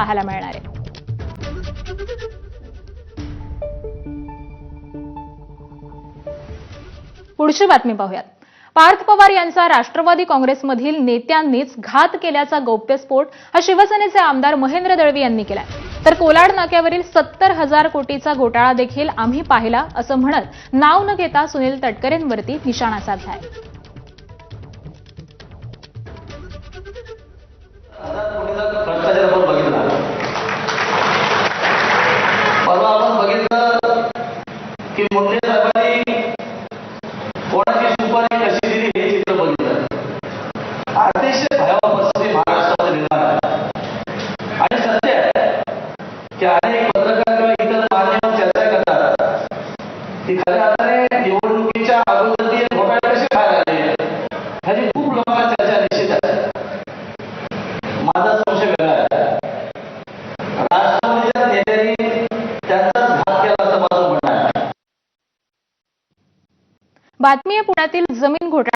पाहायला मिळणार आहे. पुढची बातमी पाहूयात. पार्थ पवार यांचा राष्ट्रवादी काँग्रेसमधील नेत्यांनीच घात केल्याचा गौप्यस्फोट हा शिवसेनेचे आमदार महेंद्र दळवी यांनी केलाय. तर कोलाड नाक्यावरील सत्तर हजार कोटीचा घोटाळा देखील आम्ही पाहिला असं म्हणत नाव न घेता सुनील तटकरेंवरती निशाणा साधलाय की मुंडे साहेबांनी कोणाची सुपारी कशी दिली हे चित्र बघितलं. अतिशय भयावह परिस्थिती महाराष्ट्रामध्ये निर्माण आहे आणि सत्य आहे की अनेक पत्रकार किंवा इतर मान्यवर चर्चा करतात. की खऱ्या अर्थाने निवडणुकीच्या बातमी आहे पुण्यातील जमीन घोटाळा.